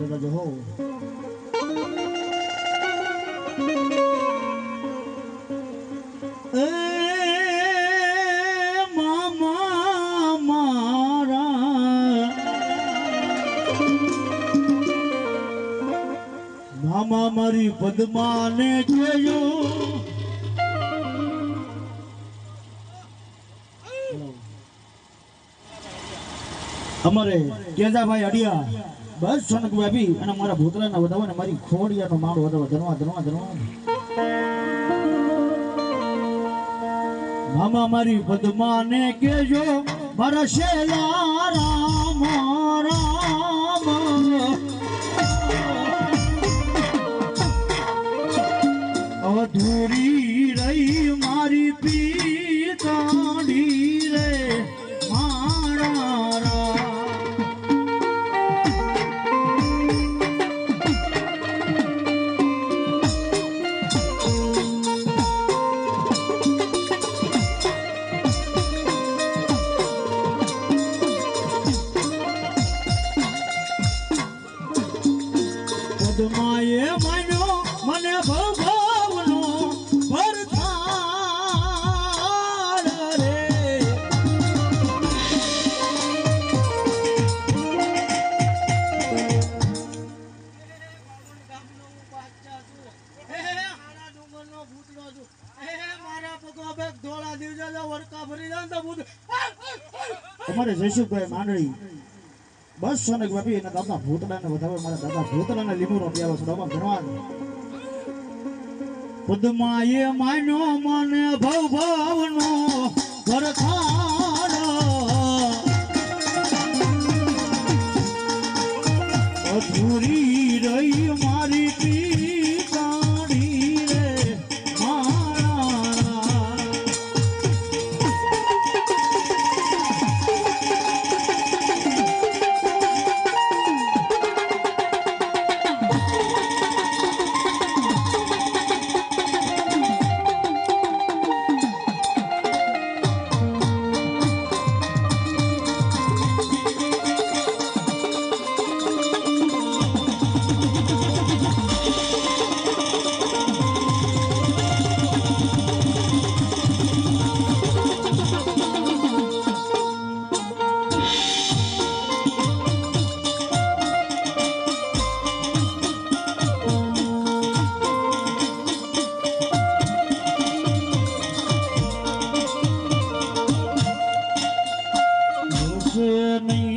કહેતા જજો હો એ મામા મારા પદ્માને કહેજો અમારે કેજાભાઈ અડિયા બસ સોનક બાબી અને મારા ભૂતરાના વધાવો ને મારી ખોડિયાનો માળો વધાવો ધનવા ધનવા ધનવા મામા મારી પદ્માને કેજો મારા શેલા રામ અધૂરી માન્યો મને ભવનો વરથાળ રે. તમારે જયસુખભાઈ માંડળી બસો ને બાપી એના દાદા ભૂતડાને વધારે મારા દાદા ભૂતડાને લીમોરો પ્યારો છે. બાપા ભણવા પદમાએ માન્યો મને ભવ ભવનો વરખાર અધૂરી नहीं